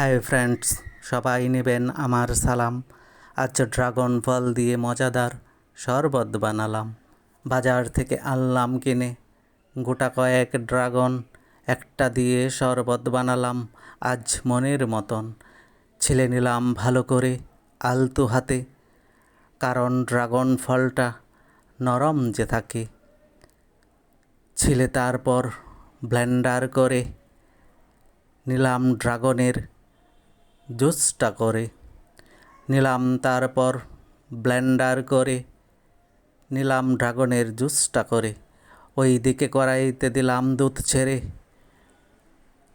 Hi friends সবাই নেবেন আমার সালাম। আজ ড্রাগন ফল দিয়ে মজাদার শরবত বানালাম। বাজার থেকে আনলাম কিনে। গোটা কয়েক ড্রাগন একটা দিয়ে শরবত বানালাম আজ মনের মতন। ছিলে নিলাম ভালো করে আলতু হাতে। কারণ ড্রাগন ফলটা নরম যে থাকে। ছিলে তারপর ব্লেন্ডার করে নিলাম ড্রাগনের জুসটা করে। নিলাম তারপর ব্লেন্ডার করে। নিলাম ড্রাগনের জুসটা করে। ওই দিকে কড়াইতে দিলাম দুধ ছেড়ে।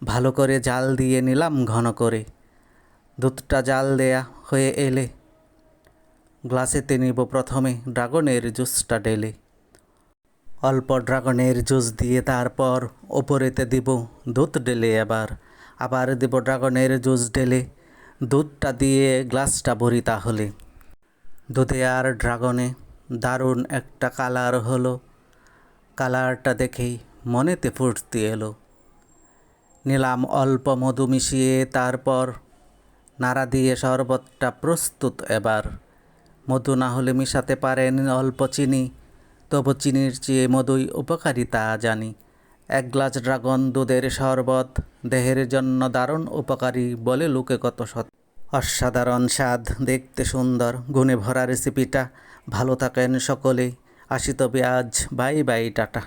ভালো করে জাল দিয়ে নিলাম ঘন করে। দুধটা জাল দেয়া হয়ে এলে। গ্লাসেতে নিব প্রথমে ড্রাগনের জুসটা ঢেলে। অল্প ড্রাগনের জুস দিয়ে তারপর ওপরেতে দিব দুধ ঢেলে আবার। আবার দেব ড্রাগনের জুস ঢেলে। দুধটা দিয়ে গ্লাসটা ভরি তাহলে। দুধে আর ড্রাগনে দারুণ একটা কালার হলো। কালারটা দেখেই মনেতে ফুর্তি এলো। নিলাম অল্প মধু মিশিয়ে তারপর নাড়া দিয়ে শরবতটা প্রস্তুত এবার। মধু না হলে মিশাতে পারেন অল্প চিনি, তবু চিনির চেয়ে মধুই উপকারিতা জানি। এক গ্লাস ড্রাগন দুধের শরবত দেহের জন্য দারুণ উপকারী বলে লোকে কত সৎ। অসাধারণ স্বাদ, দেখতে সুন্দর, গুণে ভরা রেসিপিটা ভালো থাকেন সকলে আসি তবে আজ বাই বাই, টাটা।